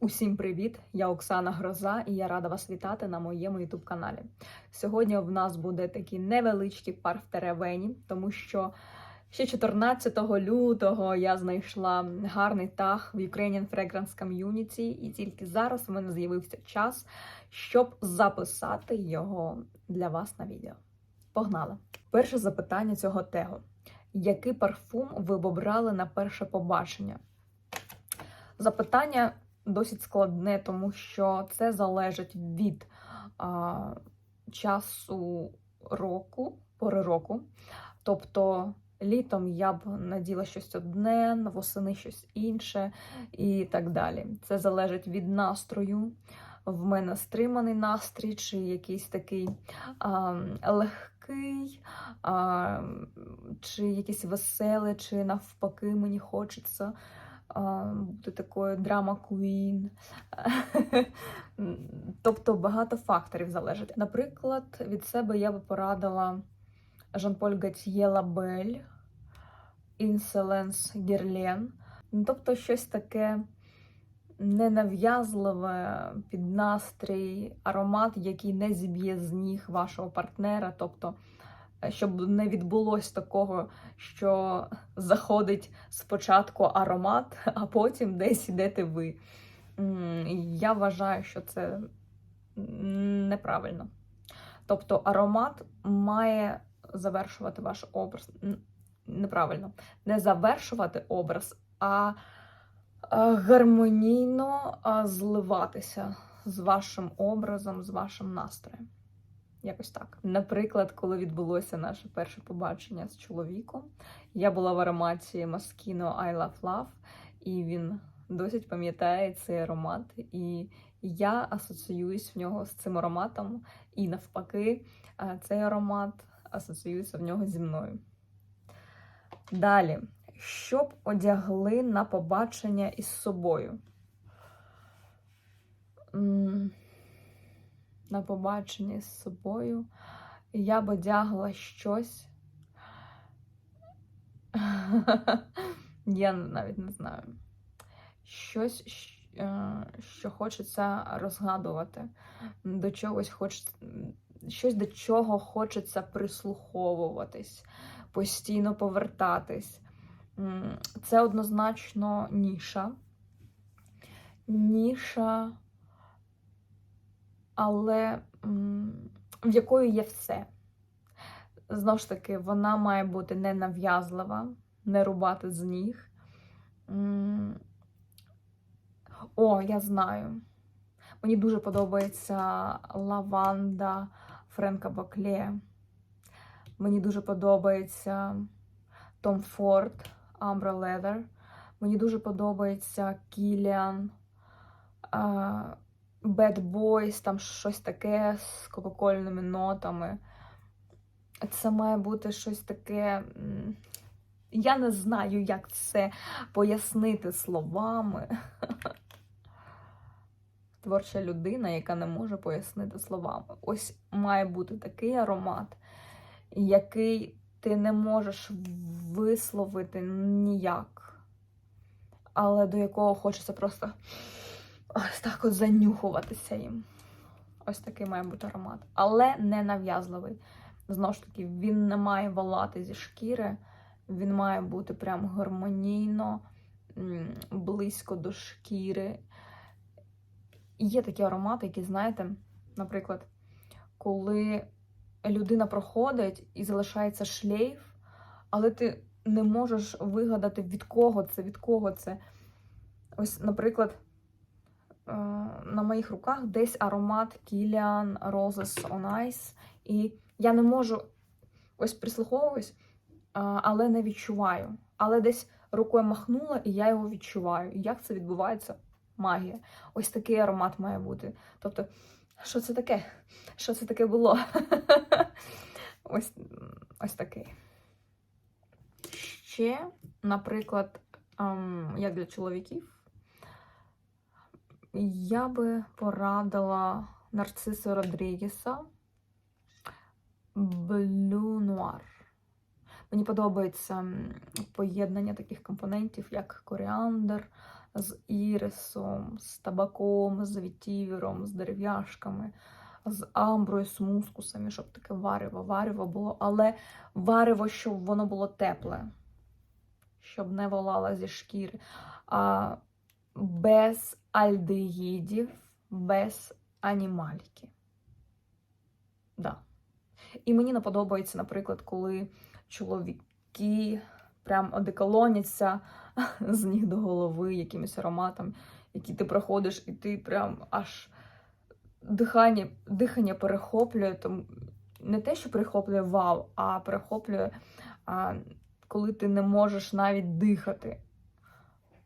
Усім привіт! Я Оксана Гроза і я рада вас вітати на моєму youtube каналі. Сьогодні в нас буде такий невеличкий пар в теревені, тому що ще 14 лютого я знайшла гарний таг в Ukrainian Fragrance Community, і тільки зараз в мене з'явився час, щоб записати його для вас на відео. Погнали! Перше запитання цього тегу: який парфум ви б обрали на перше побачення? Запитання досить складне, тому що це залежить від а, часу року, пори року. Тобто літом я б наділа щось одне, восени щось інше і так далі. Це залежить від настрою. В мене стриманий настрій, чи якийсь такий а, легкий, а, чи якийсь веселий, чи навпаки мені хочеться а, бути такою драма квін. Тобто багато факторів залежить. Наприклад, від себе я би порадила Жан-Поль Гатьє Лабель, Інселенс Герлен. Тобто щось таке ненав'язливе під настрій, аромат, який не зіб'є з ніг вашого партнера. Тобто, щоб не відбулось такого, що заходить спочатку аромат, а потім десь ідете ви. Я вважаю, що це неправильно. Тобто аромат має завершувати ваш образ. Неправильно, не завершувати образ, а, гармонійно зливатися з вашим образом, з вашим настроєм. Якось так. Наприклад, коли відбулося наше перше побачення з чоловіком, я була в ароматі Moschino I Love Love, і він досить пам'ятає цей аромат. І я асоціююсь в нього з цим ароматом, і навпаки, цей аромат асоціюється в нього зі мною. Далі, що б одягли на побачення із собою? На побачення з собою я б одягла щось. Я навіть не знаю. Щось, е, що хочеться розгадувати, до чогось хочеться, щось до чого хочеться прислуховуватись, постійно повертатись. Це однозначно ніша. Ніша, але в якої є все. Знову ж таки, вона має бути не нав'язлива, не рубати з ніг. О, я знаю. Мені дуже подобається лаванда Френка Бакле. Мені дуже подобається Tom Ford Ambra Leather. Мені дуже подобається Кіліан, Bad Boys, там щось таке з кока-кольними нотами. Це має бути щось таке. Я не знаю, як це пояснити словами. Творча людина, яка не може пояснити словами. Ось має бути такий аромат, який ти не можеш висловити ніяк, але до якого хочеться просто ось так от занюхуватися їм. Ось такий має бути аромат. Але не нав'язливий. Знову ж таки, він не має валати зі шкіри, він має бути прям гармонійно, близько до шкіри. Є такі аромати, які, знаєте, наприклад, коли людина проходить і залишається шлейф, але ти не можеш вигадати, від кого це, від кого це. Ось, наприклад, е, на моїх руках десь аромат Kilian Roses on Ice, і я не можу ось прислуховуюсь, але не відчуваю. Але десь рукою махнула, і я його відчуваю. І як це відбувається? Магія. Ось такий аромат має бути. Тобто, що це таке? Що це таке було? ось, ось такий. Ще, наприклад, ем, як для чоловіків, я би порадила Нарцису Родрігеса Блю Нуар. Мені подобається поєднання таких компонентів, як коріандр з ірисом, з табаком, з вітівером, з дерев'яшками, з амброю, з мускусами, щоб таке варево. Варево було, але варево, щоб воно було тепле, щоб не волало зі шкіри. А без альдегідів, без анімальки. Да. І мені не подобається, наприклад, коли чоловіки прям одеколоняться з ніг до голови якимось ароматом, який ти проходиш, і ти прям аж дихання, дихання перехоплює. Тому не те, що перехоплює вау, а перехоплює, а, коли ти не можеш навіть дихати.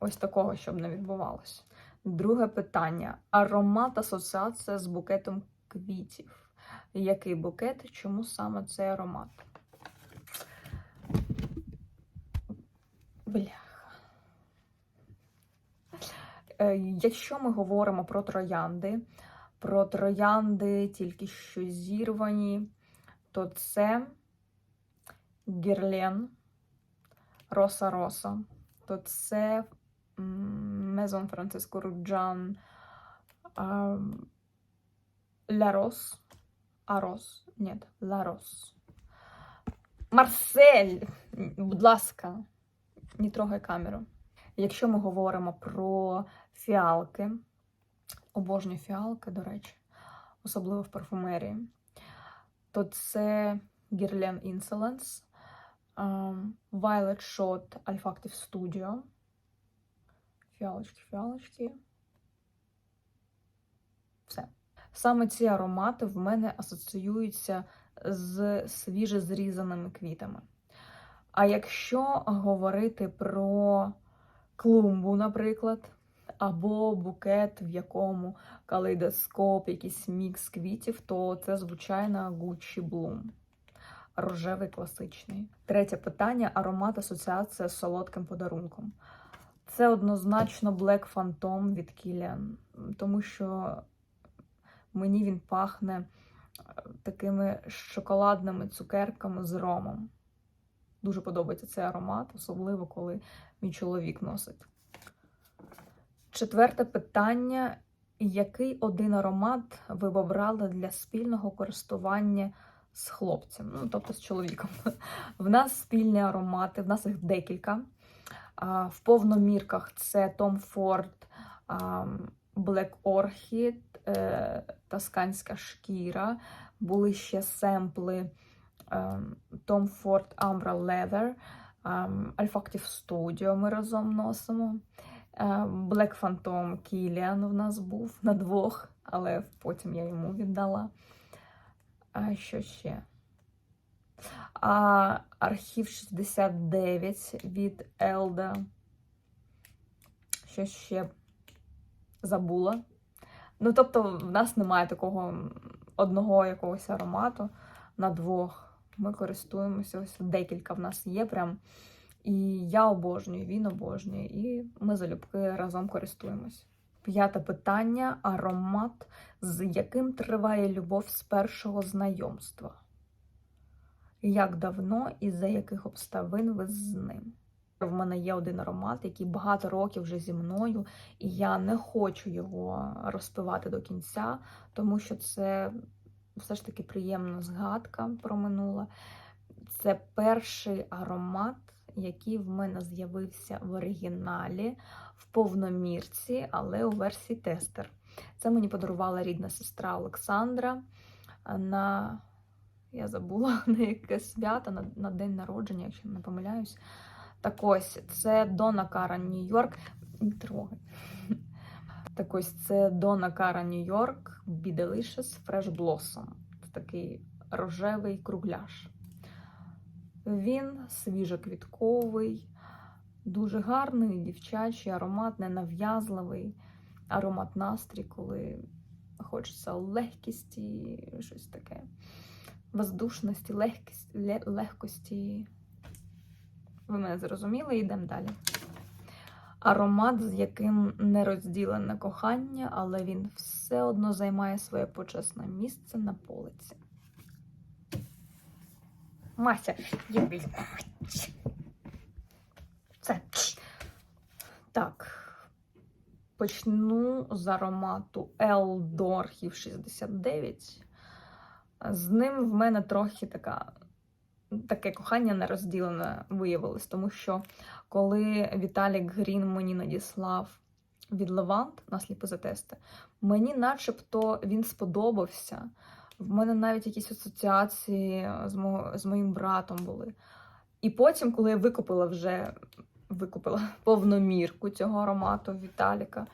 Ось такого, щоб не відбувалося. Друге питання: аромат асоціація з букетом квітів. Який букет? Чому саме цей аромат? Бляха. Е, Якщо ми говоримо про троянди, про троянди тільки що зірвані, то це Герлен, Роса Роса, то це Мезон Франциско Руджан, Ля Рос, Арос, ні, Ла Рос. Марсель, будь ласка, не трогай камеру. Якщо ми говоримо про фіалки, обожнюю фіалки, до речі, особливо в парфумерії, то це Guerlain Insolence, Violet Shot Olfactive Studio. Фіалочки, фіалочки. Все. Саме ці аромати в мене асоціюються з свіже зрізаними квітами. А якщо говорити про клумбу, наприклад, або букет, в якому калейдоскоп, якийсь мікс квітів, то це звичайно Gucci Bloom. Рожевий класичний. Третє питання: аромат асоціація з солодким подарунком. Це однозначно Black Phantom від Kilian, тому що мені він пахне е, такими шоколадними цукерками з ромом. Дуже подобається цей аромат, особливо коли мій чоловік носить. Четверте питання: який один аромат ви б обрали для спільного користування з хлопцем? Ну, тобто з чоловіком. В нас спільні аромати, в нас їх декілька. В повномірках це Tom Ford Black Orchid, е, Тосканська шкіра. Були ще семпли Tom Ford Umbra Leather, е, Olfactive Studio ми разом носимо. Е, Black Phantom Kilian в нас був на двох, але потім я йому віддала. А що ще? А архів 69 від Елда. Що ще забула. Ну, тобто, в нас немає такого одного якогось аромату на двох. Ми користуємося, ось декілька в нас є прям. І я обожнюю, він обожнює, і ми залюбки разом користуємось. П'яте питання: аромат, з яким триває любов з першого знайомства. Як давно і за яких обставин ви з ним? В мене є один аромат, який багато років вже зі мною, і я не хочу його розпивати до кінця, тому що це все ж таки приємна згадка про минуле. Це перший аромат, який в мене з'явився в оригіналі, в повномірці, але у версії тестер. Це мені подарувала рідна сестра Олександра на я забула на яке свято, на, на день народження, якщо не помиляюсь. Так ось, це Дона Кара Нью-Йорк. Трогай. Ось це Дона Кара Нью-Йорк Delicious Fresh Blossom. Це такий рожевий кругляш. Він свіжоквітковий, дуже гарний, дівчачий, аромат, ненав'язливий, аромат настрій, коли хочеться легкісті, щось таке воздушності, легкості, легкості. Ви мене зрозуміли, йдемо далі. Аромат, з яким не розділене кохання, але він все одно займає своє почесне місце на полиці. Мася, іди. Це. Так. Почну з аромату Елдорхів 69. З ним в мене трохи така, таке кохання нерозділене виявилось, тому що коли Віталік Грін мені надіслав від Левант на сліпозатести, мені начебто він сподобався. В мене навіть якісь асоціації з, мо, з моїм братом були. І потім, коли я викупила вже викупила повномірку цього аромату Віталіка,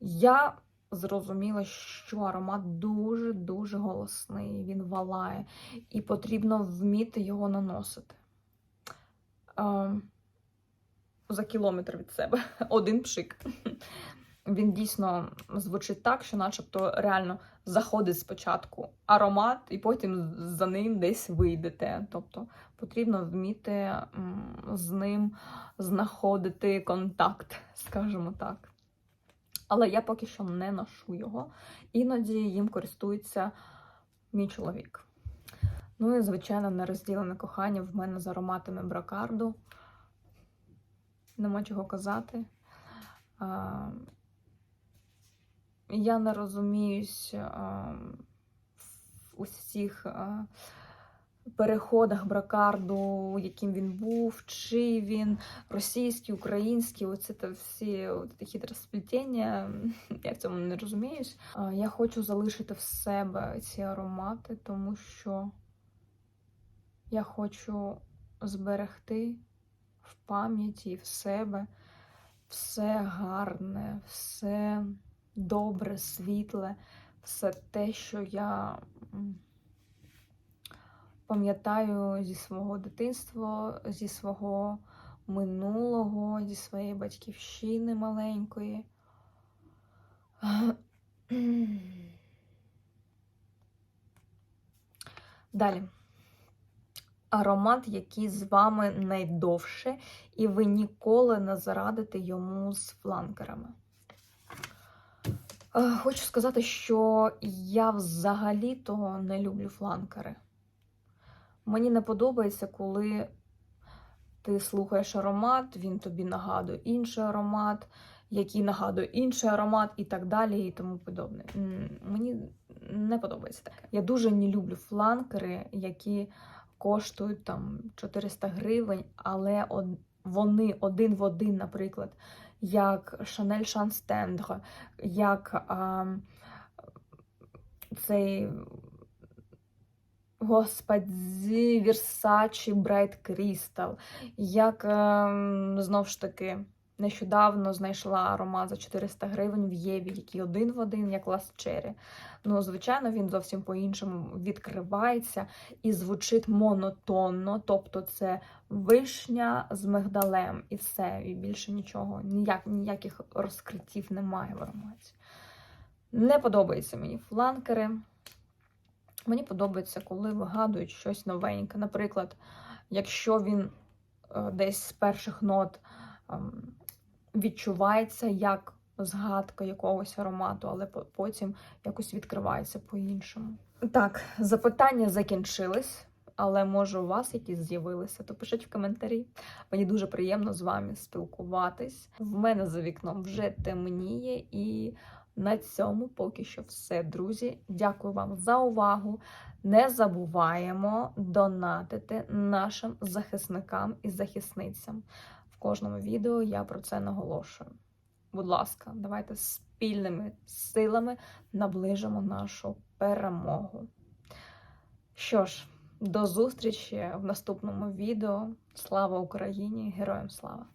я зрозуміла, що аромат дуже-дуже голосний, він валає, і потрібно вміти його наносити. Е, за кілометр від себе один пшик. Він дійсно звучить так, що, начебто, реально заходить спочатку аромат, і потім за ним десь вийдете. Тобто потрібно вміти з ним знаходити контакт, скажімо так. Але я поки що не ношу його. Іноді їм користується мій чоловік. Ну і, звичайно, нерозділене кохання в мене з ароматами бракарду. Нема чого казати. А, я не розуміюсь а, в усіх а, переходах бракарду, яким він був, чи він російський, український, оце та всі такі розплетіння. Я в цьому не розуміюсь. Я хочу залишити в себе ці аромати, тому що я хочу зберегти в пам'яті в себе все гарне, все добре, світле, все те, що я пам'ятаю зі свого дитинства, зі свого минулого, зі своєї батьківщини маленької. Далі. Аромат, який з вами найдовше, і ви ніколи не зарадите йому з фланкерами. Е, Хочу сказати, що я взагалі-то не люблю фланкери. Мені не подобається, коли ти слухаєш аромат, він тобі нагадує інший аромат, який нагадує інший аромат, і так далі, і тому подобне. Мені не подобається таке. Я дуже не люблю фланкери, які коштують там 400 гривень, але вони один в один, наприклад, як Chanel Chanstendre, як а, цей Господи, Versace Bright Crystal, як ем, знову ж таки нещодавно знайшла аромат за 400 гривень в Єві, який один в один, як Last Cherry. Ну, звичайно, він зовсім по-іншому відкривається і звучить монотонно, тобто це вишня з мигдалем і все, і більше нічого, ніяк, ніяких розкриттів немає в ароматі. Не подобаються мені фланкери. Мені подобається, коли вигадують щось новеньке. Наприклад, якщо він е, десь з перших нот ем, відчувається як згадка якогось аромату, але потім якось відкривається по-іншому. Так, запитання закінчились, але може у вас якісь з'явилися, то пишіть в коментарі. Мені дуже приємно з вами спілкуватись. В мене за вікном вже темніє і. На цьому поки що все, друзі. Дякую вам за увагу. Не забуваємо донатити нашим захисникам і захисницям. В кожному відео я про це наголошую. Будь ласка, давайте спільними силами наближимо нашу перемогу. Що ж, до зустрічі в наступному відео. Слава Україні! Героям слава!